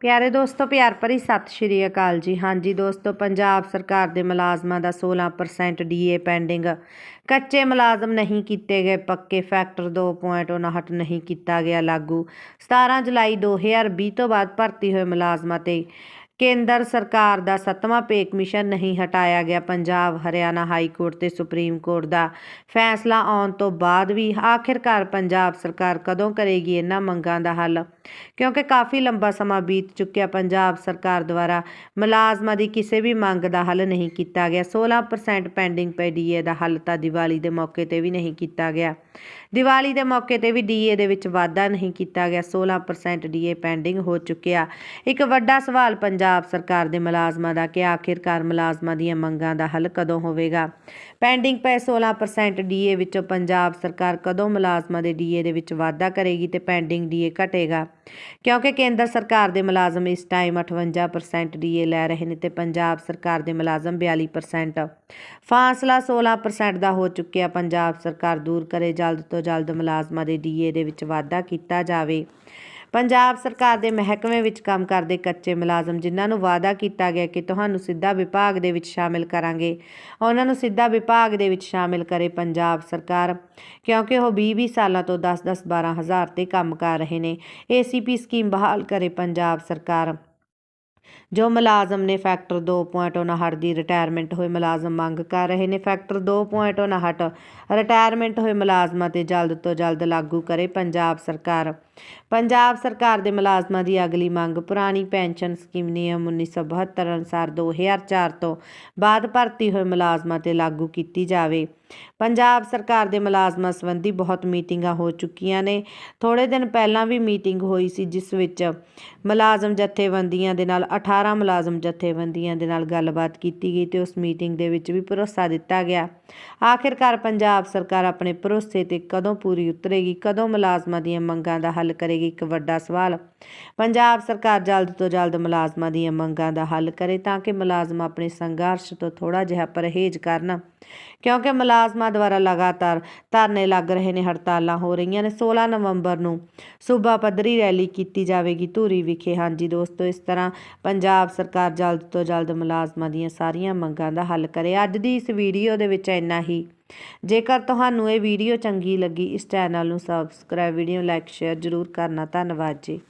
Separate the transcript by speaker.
Speaker 1: ਪਿਆਰੇ ਦੋਸਤੋ, ਪਿਆਰ ਭਰੀ ਸਤਿ ਸ਼੍ਰੀ ਅਕਾਲ ਜੀ। ਹਾਂਜੀ ਦੋਸਤੋ, ਪੰਜਾਬ ਸਰਕਾਰ ਦੇ ਮੁਲਾਜ਼ਮਾਂ ਦਾ 16% ਡੀਏ ਪੈਂਡਿੰਗ। ਕੱਚੇ ਮੁਲਾਜ਼ਮ ਨਹੀਂ ਕੀਤੇ ਗਏ ਪੱਕੇ, ਫੈਕਟਰ 2.59 ਨਹੀਂ ਕੀਤਾ ਗਿਆ ਲਾਗੂ। 17 ਜੁਲਾਈ 2020 ਤੋਂ ਬਾਅਦ ਭਰਤੀ ਹੋਏ ਮੁਲਾਜ਼ਮਾਂ ਤੇ ਕੇਂਦਰ ਸਰਕਾਰ ਦਾ ਸੱਤਵਾਂ ਪੇ ਕਮਿਸ਼ਨ ਨਹੀਂ ਹਟਾਇਆ ਗਿਆ। ਪੰਜਾਬ, ਹਰਿਆਣਾ ਹਾਈ ਕੋਰਟ ਤੇ ਸੁਪਰੀਮ ਕੋਰਟ ਦਾ ਫੈਸਲਾ ਆਉਣ ਤੋਂ ਬਾਅਦ ਵੀ ਆਖਿਰਕਾਰ ਪੰਜਾਬ ਸਰਕਾਰ ਕਦੋਂ ਕਰੇਗੀ ਇਹਨਾਂ ਮੰਗਾਂ ਦਾ ਹੱਲ? ਕਿਉਂਕਿ ਕਾਫੀ ਲੰਬਾ ਸਮਾਂ ਬੀਤ ਚੁੱਕਿਆ, ਪੰਜਾਬ ਸਰਕਾਰ ਦੁਆਰਾ ਮੁਲਾਜ਼ਮਾਂ ਦੀ ਕਿਸੇ ਵੀ ਮੰਗ ਦਾ ਹੱਲ ਨਹੀਂ ਕੀਤਾ ਗਿਆ। 16% ਪੈਂਡਿੰਗ ਪਈ ਡੀਏ ਦਾ ਹੱਲ ਤਾਂ ਦੀਵਾਲੀ ਦੇ ਮੌਕੇ ਤੇ ਵੀ ਨਹੀਂ ਕੀਤਾ ਗਿਆ। ਦੀਵਾਲੀ ਦੇ ਮੌਕੇ ਤੇ ਵੀ ਡੀਏ ਦੇ ਵਿੱਚ ਵਾਧਾ ਨਹੀਂ ਕੀਤਾ ਗਿਆ। 16% ਡੀਏ ਪੈਂਡਿੰਗ ਹੋ ਚੁੱਕਿਆ। ਇੱਕ ਵੱਡਾ ਸਵਾਲ ਪੰਜਾਬ ਪੰਜਾਬ ਸਰਕਾਰ ਦੇ ਮੁਲਾਜ਼ਮਾਂ ਦਾ ਕਿ ਆਖਿਰਕਾਰ ਮੁਲਾਜ਼ਮਾਂ ਦੀਆਂ ਮੰਗਾਂ ਦਾ ਹੱਲ ਕਦੋਂ ਹੋਵੇਗਾ? ਪੈਂਡਿੰਗ ਪਏ 16% ਡੀਏ ਵਿੱਚੋਂ ਪੰਜਾਬ ਸਰਕਾਰ ਕਦੋਂ ਮੁਲਾਜ਼ਮਾਂ ਦੇ ਡੀਏ ਦੇ ਵਿੱਚ ਵਾਧਾ ਕਰੇਗੀ ਤੇ ਪੈਂਡਿੰਗ ਡੀਏ ਘਟੇਗਾ? ਕਿਉਂਕਿ ਕੇਂਦਰ ਸਰਕਾਰ ਦੇ ਮੁਲਾਜ਼ਮ ਇਸ ਟਾਈਮ 58% ਡੀਏ ਲੈ ਰਹੇ ਨੇ ਤੇ ਪੰਜਾਬ ਸਰਕਾਰ ਦੇ ਮੁਲਾਜ਼ਮ 42% ਫਾਸਲਾ 16% ਦਾ ਹੋ ਚੁੱਕਿਆ, ਪੰਜਾਬ ਸਰਕਾਰ ਦੂਰ ਕਰੇ ਜਲਦ ਤੋਂ ਜਲਦ ਮੁਲਾਜ਼ਮਾਂ ਦੇ ਡੀਏ ਦੇ ਵਿੱਚ ਵਾਧਾ ਕੀਤਾ ਜਾਵੇ। ਪੰਜਾਬ ਸਰਕਾਰ ਦੇ ਮਹਿਕਮੇ ਵਿੱਚ ਕੰਮ ਕਰਦੇ ਕੱਚੇ ਮੁਲਾਜ਼ਮ, ਜਿਨ੍ਹਾਂ ਨੂੰ ਵਾਅਦਾ ਕੀਤਾ ਗਿਆ ਕਿ ਤੁਹਾਨੂੰ ਸਿੱਧਾ ਵਿਭਾਗ ਦੇ ਵਿੱਚ ਸ਼ਾਮਿਲ ਕਰਾਂਗੇ। ਉਹਨਾਂ ਨੂੰ ਸਿੱਧਾ ਵਿਭਾਗ ਦੇ ਵਿੱਚ ਸ਼ਾਮਿਲ ਕਰੇ ਪੰਜਾਬ ਸਰਕਾਰ, ਕਿਉਂਕਿ ਉਹ 20-20 ਸਾਲਾਂ ਤੋਂ 10-10 12 ਹਜ਼ਾਰ ਤੇ ਕੰਮ ਕਰ ਰਹੇ ਨੇ। ਏਸੀਪੀ ਸਕੀਮ ਬਹਾਲ ਕਰੇ ਪੰਜਾਬ ਸਰਕਾਰ। ਜੋ ਮੁਲਾਜ਼ਮ ਨੇ ਫੈਕਟਰ 2.59 ਦੀ ਰਿਟਾਇਰਮੈਂਟ ਹੋਏ ਮੁਲਾਜ਼ਮ ਮੰਗ ਕਰ ਰਹੇ ਨੇ। ਫੈਕਟਰ 2.59 ਰਿਟਾਇਰਮੈਂਟ ਹੋਏ ਮੁਲਾਜ਼ਮਾਂ ਤੇ ਜਲਦ ਤੋਂ ਜਲਦ ਲਾਗੂ ਕਰੇ ਪੰਜਾਬ ਸਰਕਾਰ। ਪੰਜਾਬ ਸਰਕਾਰ ਦੇ ਮੁਲਾਜ਼ਮਾਂ ਦੀ ਅਗਲੀ ਮੰਗ, ਪੁਰਾਣੀ ਪੈਨਸ਼ਨ ਸਕੀਮ ਨਿਯਮ 1972 ਅਨੁਸਾਰ 2004 ਤੋਂ ਬਾਅਦ ਭਰਤੀ ਹੋਏ ਮੁਲਾਜ਼ਮਾਂ ਤੇ ਲਾਗੂ ਕੀਤੀ ਜਾਵੇ। ਪੰਜਾਬ ਸਰਕਾਰ ਦੇ ਮੁਲਾਜ਼ਮਾਂ ਸੰਬੰਧੀ ਬਹੁਤ ਮੀਟਿੰਗਾਂ ਹੋ ਚੁੱਕੀਆਂ ਨੇ। ਥੋੜੇ ਦਿਨ ਪਹਿਲਾਂ ਵੀ ਮੀਟਿੰਗ ਹੋਈ ਸੀ, ਜਿਸ ਵਿੱਚ ਮੁਲਾਜ਼ਮ ਜਥੇਬੰਦੀਆਂ ਦੇ ਨਾਲ 18 ਮੁਲਾਜ਼ਮ ਜਥੇਬੰਦੀਆਂ ਦੇ ਨਾਲ ਗੱਲਬਾਤ ਕੀਤੀ ਗਈ ਤੇ ਉਸ ਮੀਟਿੰਗ ਦੇ ਵਿੱਚ ਵੀ ਭਰੋਸਾ ਦਿੱਤਾ ਗਿਆ। ਆਖਿਰਕਾਰ ਪੰਜਾਬ ਸਰਕਾਰ ਆਪਣੇ ਭਰੋਸੇ ਤੇ ਕਦੋਂ ਪੂਰੀ ਉਤਰੇਗੀ, ਕਦੋਂ ਮੁਲਾਜ਼ਮਾਂ ਦੀਆਂ ਮੰਗਾਂ ਦਾ ਹੱਲ ਹੱਲ ਕਰੇਗੀ ਇੱਕ ਵੱਡਾ ਸਵਾਲ। ਪੰਜਾਬ ਸਰਕਾਰ ਜਲਦ ਤੋਂ ਜਲਦ ਮੁਲਾਜ਼ਮਾਂ ਦੀਆਂ ਮੰਗਾਂ ਦਾ ਹੱਲ ਕਰੇ ਤਾਂ ਕਿ ਮੁਲਾਜ਼ਮ ਆਪਣੇ ਸੰਘਰਸ਼ ਤੋਂ ਥੋੜਾ ਜਿਹਾ ਪਰਹੇਜ਼ ਕਰਨ। ਕਿਉਂਕਿ ਮੁਲਾਜ਼ਮਾਂ ਦੁਆਰਾ ਲਗਾਤਾਰ ਧਰਨੇ ਲੱਗ ਰਹੇ ਨੇ, ਹੜਤਾਲਾਂ ਹੋ ਰਹੀਆਂ ਨੇ। 16 ਨਵੰਬਰ ਨੂੰ ਸੂਬਾ ਪੱਧਰੀ ਰੈਲੀ ਕੀਤੀ ਜਾਵੇਗੀ ਧੂਰੀ ਵਿਖੇ। ਹਾਂਜੀ ਦੋਸਤੋ, ਇਸ ਤਰ੍ਹਾਂ ਪੰਜਾਬ ਸਰਕਾਰ ਜਲਦ ਤੋਂ ਜਲਦ ਮੁਲਾਜ਼ਮਾਂ ਦੀਆਂ ਸਾਰੀਆਂ ਮੰਗਾਂ ਦਾ ਹੱਲ ਕਰੇ। ਅੱਜ ਦੀ ਇਸ ਵੀਡੀਓ ਦੇ ਵਿੱਚ ਇੰਨਾ ਹੀ। ਜੇਕਰ ਤੁਹਾਨੂੰ ਇਹ ਵੀਡੀਓ ਚੰਗੀ ਲੱਗੀ, ਇਸ ਚੈਨਲ ਨੂੰ ਸਬਸਕ੍ਰਾਈਬ ਵੀਡੀਓ ਲਾਈਕ ਸ਼ੇਅਰ ਜ਼ਰੂਰ ਕਰਨਾ। ਧੰਨਵਾਦ ਜੀ।